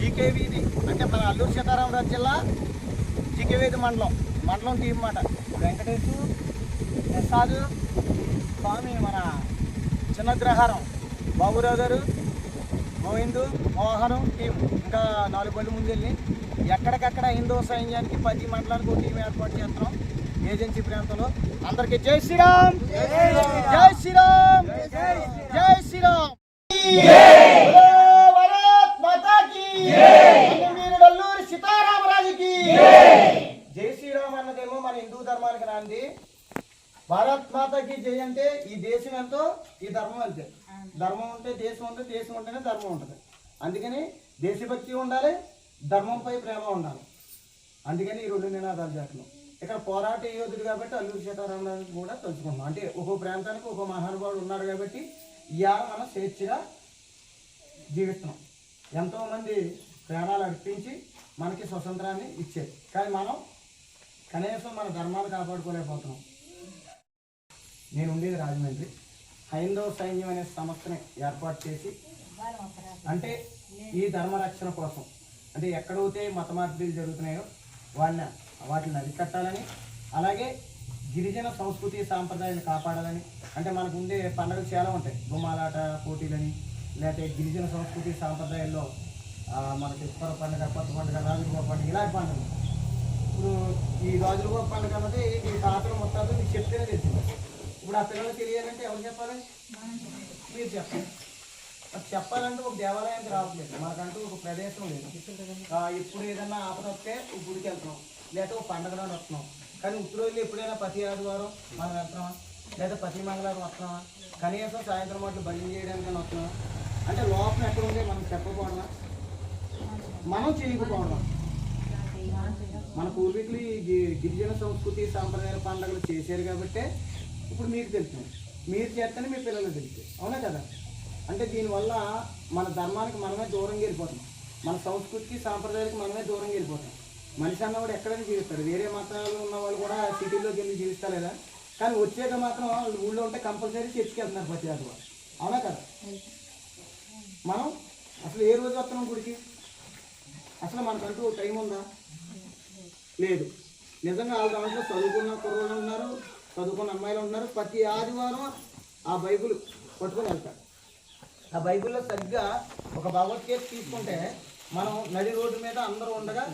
జీకేవీది. అంటే మన అల్లూరు సీతారామరాజు జిల్లా జీకేవీది మండలం. మండలం టీం మాట వెంకటేశు ప్రసాద్ స్వామి మన చిన్నగ్రహారం బాబురావు గారు గోవిందు మోహనం టీం. ఇంకా నాలుగు బళ్ళు ముందెళ్ళి ఎక్కడికక్కడ హిందూ సైన్యానికి పది మండలానికి ఒక టీం ఏర్పాటు చేస్తున్నాం ఏజెన్సీ ప్రాంతంలో. అందరికీ జై శ్రీరామ్! జై శ్రీరామ్! జై శ్రీరామ్ భారత్ మాతా కీ వీరుడు అల్లూరి సీతారామరాజుకి జై శ్రీరామ్ అన్నదేమో మన హిందూ ధర్మానికి నాంది భారత్ అంటే ఈ దేశం ఎంతో ఈ ధర్మం అంతే. ధర్మం ఉంటే దేశం ఉంటే దేశం ఉంటేనే ధర్మం ఉంటుంది. అందుకని దేశభక్తి ఉండాలి ధర్మంపై ప్రేమ ఉండాలి. అందుకని ఈ రెండు నినాదాలు చేస్తున్నాం. ఇక్కడ పోరాట యోధుడు కాబట్టి అల్లూరి సీతారామరాజు కూడా తలుచుకున్నాం. అంటే ఒక్కో ప్రాంతానికి ఒక్కో మహానుభావుడు ఉన్నాడు కాబట్టి ఇవాళ మనం స్వేచ్ఛగా జీవిస్తున్నాం. ఎంతోమంది ప్రాణాలు అర్పించి మనకి స్వతంత్రాన్ని ఇచ్చారు. కానీ మనం కనీసం మన ధర్మాలు కాపాడుకోలేకపోతున్నాం. నేను ఉండేది రాజమండ్రి. హైందవ సైన్యం అనే సంస్థని ఏర్పాటు చేసి అంటే ఈ ధర్మ రక్షణ కోసం అంటే ఎక్కడైతే మత మార్పులు జరుగుతున్నాయో వాటిని వాటిని అరికట్టాలని అలాగే గిరిజన సంస్కృతి సాంప్రదాయాలు కాపాడాలని అంటే మనకు ఉండే పండుగలు చాలా ఉంటాయి. గుమ్మాలాట పోటీలని లేకపోతే గిరిజన సంస్కృతి సాంప్రదాయాల్లో మనకి ఉత్తర పండుగ కొత్త పండుగ రాజుగో పండుగ ఇలాంటి పండుగ ఇప్పుడు ఈ రాజుల పండుగ అన్నది మీ తాతలు మొత్తాలు మీకు చెప్తేనే తెలిసింది. ఇప్పుడు ఆ పిల్లలు తెలియాలంటే ఎవరు చెప్పాలి? మీరు చెప్పండి. అది చెప్పాలంటే ఒక దేవాలయానికి రావట్లేదు. మనకంటూ ఒక ప్రదేశం లేదు. ఇప్పుడు ఏదన్నా ఆపద వస్తే గుడికి వెళ్తున్నాం. లేకపోతే ఒక పండగలో వస్తున్నాం. కానీ ఉత్తరోజులు ఎప్పుడైనా ప్రతి ఆదివారం మనం వెళ్తున్నామా? లేదా ప్రతి మంగళవారం వస్తున్నామా? కనీసం సాయంత్రం మాటలు భజన చేయడానికి వస్తున్నాం అంటే లోపల ఎక్కడ ఉంటే మనం చెప్పకపోవడమా మనం చేయకపోవడం. మన పూర్వీకులు ఈ గిరిజన సంస్కృతి సాంప్రదాయ పండుగలు చేశారు కాబట్టి ఇప్పుడు మీకు తెలుస్తుంది మీరు చేస్తేనే మీ పిల్లలు తెలుసు. అవునా కదా? అంటే దీనివల్ల మన ధర్మానికి మనమే దూరంగా వెళ్ళిపోతాం. మన సంస్కృతికి సాంప్రదాయాలకు మనమే దూరంగా వెళ్ళిపోతాం. మనిషి అన్నవాడు ఎక్కడైనా జీవిస్తాడు. వేరే మతాలు ఉన్న వాళ్ళు కూడా సిటీలోకి వెళ్ళి జీవిస్తారు లేదా కానీ వచ్చాక మాత్రం వాళ్ళు ఊళ్ళో ఉంటే కంపల్సరీ చర్చికి వెళ్తున్నారు ప్రతి ఆదివారం. అవునా కదా? మనం అసలు ఏ రోజు వస్తున్నాం గుడికి? అసలు మనకంటూ టైం ఉందా? లేదు. నిజంగా వాళ్ళ దాంట్లో చదువుకున్న కుర్రోళ్ళు ఉన్నారు. చదువుకున్న అమ్మాయిలు ఉన్నారు. ప్రతి ఆదివారం ఆ బైబుల్ పట్టుకొని వెళ్తారు. ఆ బైబిల్లో సరిగ్గా ఒక భగవద్గీత తీసుకుంటే మనం నడి రోడ్డు మీద అందరూ ఉండగా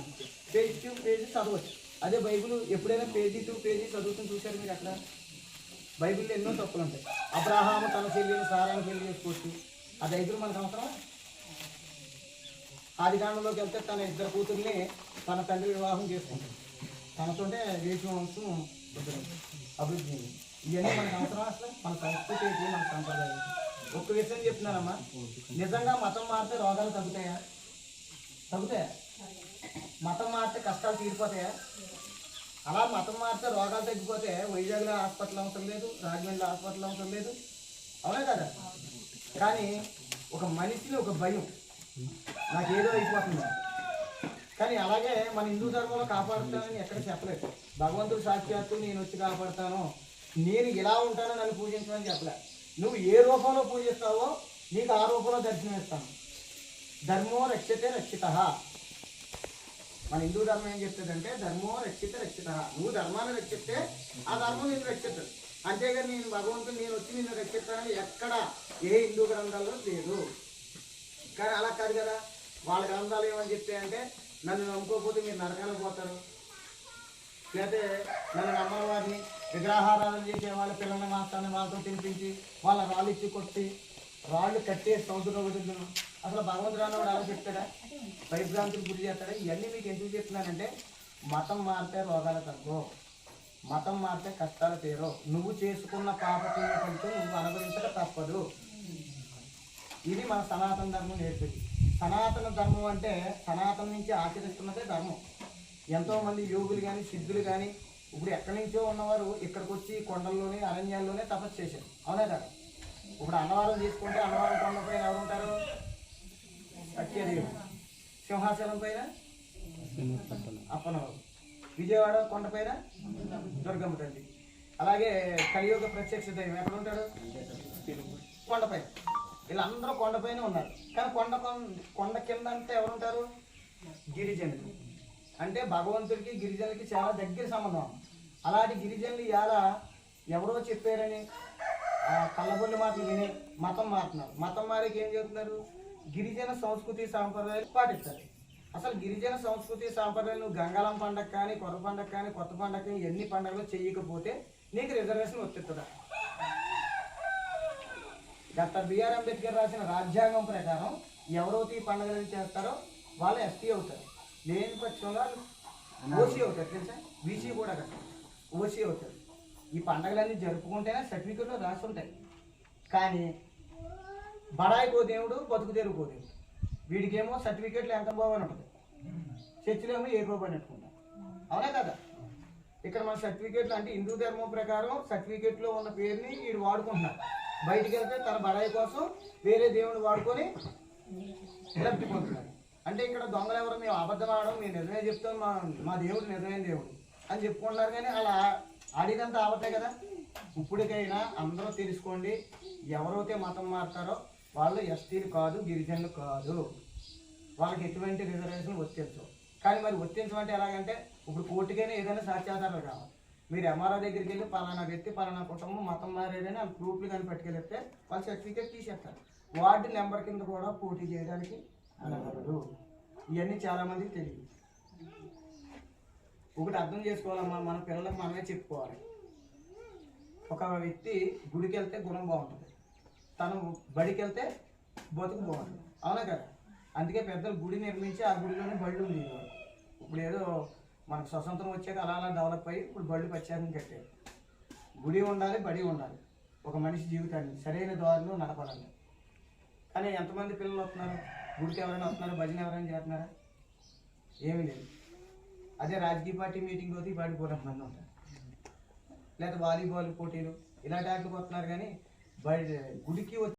పేజీ టూ పేజీ చదవచ్చు. అదే బైబిల్ ఎప్పుడైనా పేజీ టూ పేజీ చదువుతుంది చూశారు మీరు అక్కడ బైబిల్లో ఎన్నో తప్పులు ఉంటాయి. అబ్రాహాము తన చెల్లిని సారాన్ని పెళ్ళి చేసుకోవచ్చు. ఆ బైబిల్ మనకు అవసరం ఆదికాండంలోకి వెళ్తే తన ఇద్దరు కూతుర్ని తన తండ్రి వివాహం చేసుకుంటుంది. తనతోటే దేశం వంశం అభివృద్ధి ఇవన్నీ మనకు అవసరం అసలు మన సంస్కృతి ఏంటి మన సంప్రదాయం. ఒక్క విషయం చెప్తున్నానమ్మా. నిజంగా మతం మారితే రోగాలు తగ్గుతాయా? తగ్గుతాయా? మతం మారితే కష్టాలు తీరిపోతాయా? అలా మతం మారితే రోగాలు తగ్గిపోతే వైజాగ్లో హాస్పిటల్ అవసరం లేదు రాజమండ్రిలో హాస్పిటల్ అవసరం లేదు. అవునా కదా? కానీ ఒక మనిషిని ఒక భయం. నాకేదో అయిపోతుంది. కానీ అలాగే మన హిందూ ధర్మంలో కాపాడుతానని ఎక్కడ చెప్పలేదు. భగవంతుడు సాక్షాత్తు నేను వచ్చి కాపాడుతాను. నేను ఇలా ఉంటానో నన్ను పూజించమని చెప్పలే. నువ్వు ఏ రూపంలో పూజిస్తావో నీకు ఆ రూపంలో దర్శనం ఇస్తాను. ధర్మో రక్షతే రక్షిత. మన హిందూ ధర్మం ఏం చెప్తుందంటే ధర్మో రక్షిత రక్షిత. నువ్వు ధర్మాన్ని రక్షిస్తే ఆ ధర్మం నేను రక్షిస్తుంది. అంతేగాని నేను భగవంతుడు నేను వచ్చి నిన్ను రక్షిస్తానని ఎక్కడ ఏ హిందూ గ్రంథాల్లో లేదు. కానీ అలా కాదు కదా. వాళ్ళ గ్రంథాలు ఏమని చెప్తాయంటే నన్ను నమ్ముకోకపోతే మీరు నరకాలకు పోతారు. లేకపోతే నన్ను నమ్మని వారిని విగ్రహారాధన చేసే వాళ్ళ పిల్లల్ని మాత్రాన్ని వాళ్ళతో తినిపించి వాళ్ళ రాళ్ళు ఇచ్చి కొట్టి రాళ్ళు కట్టే సముద్రంలో వదులును అసలు భగవంతుడు అన్నవాడు అలా చెప్తాడా పరిభ్రాంతులు గురి చేస్తాడా? ఇవన్నీ మీకు ఎందుకు చెప్తున్నానంటే మతం మారితే రోగాలు తగ్గు. మతం మారితే కష్టాలు తీరు. నువ్వు చేసుకున్న పాప పుణ్య ఫలితం నువ్వు అనుభవించక తప్పదు. ఇది మన సనాతన ధర్మం నేర్పింది. సనాతన ధర్మం అంటే సనాతన నుంచి ఆచరిస్తున్నదే ధర్మం. ఎంతోమంది యోగులు కానీ సిద్ధులు కానీ ఇప్పుడు ఎక్కడి నుంచో ఉన్నవారు ఇక్కడికి వచ్చి కొండల్లోనే అరణ్యాల్లోనే తపస్సు చేశారు. అవునా కదా? ఇప్పుడు అన్నవరం తీసుకుంటే అన్నవరం కొండపై ఎవరు ఉంటారు సత్యదేవుడు సింహాచలం పైన? అప్పనవారు. విజయవాడ కొండ పైన? దుర్గమ్మ తల్లి. అలాగే కలియుగ ప్రత్యక్ష దైవం ఎక్కడ ఉంటాడు కొండపై వీళ్ళందరూ కొండపైన ఉన్నారు. కానీ కొండ కొండ కింద అంటే ఎవరుంటారు? గిరిజనులు. అంటే భగవంతుడికి గిరిజనులకి చాలా దగ్గర సంబంధం. అలాంటి గిరిజనులు ఇవాళ ఎవరో చెప్పారని కళ్ళబొల్లి మాటలు విని మతం మారుతున్నారు. మతం మారికి ఏం చేస్తున్నారు? గిరిజన సంస్కృతి సాంప్రదాయాలు పాటిస్తారు. అసలు గిరిజన సంస్కృతి సాంప్రదాయాలు గంగాలం పండగ కానీ కొర్ర పండగ కానీ కొత్త పండగ కానీ ఎన్ని పండుగలు చేయకపోతే నీకు రిజర్వేషన్ వచ్చేస్తుందా డాక్టర్ బిఆర్ అంబేద్కర్ రాసిన రాజ్యాంగం ప్రకారం ఎవరైతే ఈ పండుగలు చేస్తారో వాళ్ళు ఎస్టీ అవుతారు. లేని పక్షంలో ఓసీ అవుతారు తెలుసా? బీసీ కూడా కదా ఓసీ అవుతారు. ఈ పండుగలన్నీ జరుపుకుంటేనే సర్టిఫికెట్లో రాసి ఉంటాయి కానీ బడాయి కో దేవుడు బతుకు తెరువు వీడికేమో సర్టిఫికెట్లు ఎంత బాగని ఉంటుంది. చర్చిలేమో ఏ రూపాయలు పెట్టుకుంటాం అవునా కదా? ఇక్కడ మన సర్టిఫికేట్లు అంటే హిందూ ధర్మం ప్రకారం సర్టిఫికేట్లో ఉన్న పేరుని వీడు వాడుకుంటున్నారు బయటికి వెళ్తే తన బడాయి కోసం వేరే దేవుని వాడుకొని లబ్ధి పొందుతున్నారు అంటే ఇక్కడ దొంగలు ఎవరు? మేము అబద్ధం ఆడడం మేము నిజమే చెప్తాం మా మా దేవుడు నిజమైన దేవుడు అని చెప్పుకుంటున్నారు కానీ అలా ఆడినంత ఆవతే కదా. ఇప్పటికైనా అందరూ తెలుసుకోండి ఎవరైతే మతం మారుతారో వాళ్ళు ఎస్టీలు కాదు గిరిజనులు కాదు. వాళ్ళకి ఎటువంటి రిజర్వేషన్ వర్తించవు కానీ మరి వర్తించమంటే ఎలాగంటే ఇప్పుడు కోర్టుకైనా ఏదైనా సాక్ష్యాధారాలు కావాలి. మీరు ఎంఆర్ఓ దగ్గరికి వెళ్ళి పలానా వ్యక్తి పలానా కుటుంబం మతం మారేదని ఆ ప్రూఫ్లు కానీ పట్టుకెళ్తే వాళ్ళు సర్టిఫికేట్ తీసేస్తారు. వార్డు నెంబర్ కింద కూడా పోటీ చేయడానికి అనగలరు ఇవన్నీ చాలామందికి తెలియదు. ఒకటి అర్థం చేసుకోవాలమ్మా మన పిల్లలకు మనమే చెప్పుకోవాలి. ఒక వ్యక్తి గుడికి వెళ్తే గుణం బాగుంటుంది. తను బడికి వెళ్తే బతుకు బాగుంటుంది. అవునా కదా? అందుకే పెద్దలు గుడి నిర్మించి ఆ గుడిలోనే బళ్ళు ఉంది ఇప్పుడు ఏదో మనకు స్వతంత్రం వచ్చాక అలా అలా డెవలప్ అయ్యి ఇప్పుడు బళ్ళు ప్రత్యేకంగా కట్టారు. గుడి ఉండాలి బడి ఉండాలి. ఒక మనిషి జీవితాన్ని సరైన దారిలో నడపడాలి కానీ ఎంతమంది పిల్లలు వస్తున్నారు? గుడికి ఎవరైనా వస్తున్నారు? భజన ఎవరైనా చేస్తున్నారా? ఏమీ లేదు. అదే రాజకీయ పార్టీ మీటింగ్ పోతే ఈ పార్టీ మంది ఉంటారు. లేదా వాలీబాల్ పోటీలు ఇలాంటి వాటికి వస్తున్నారు కానీ బయట గుడికి వచ్చి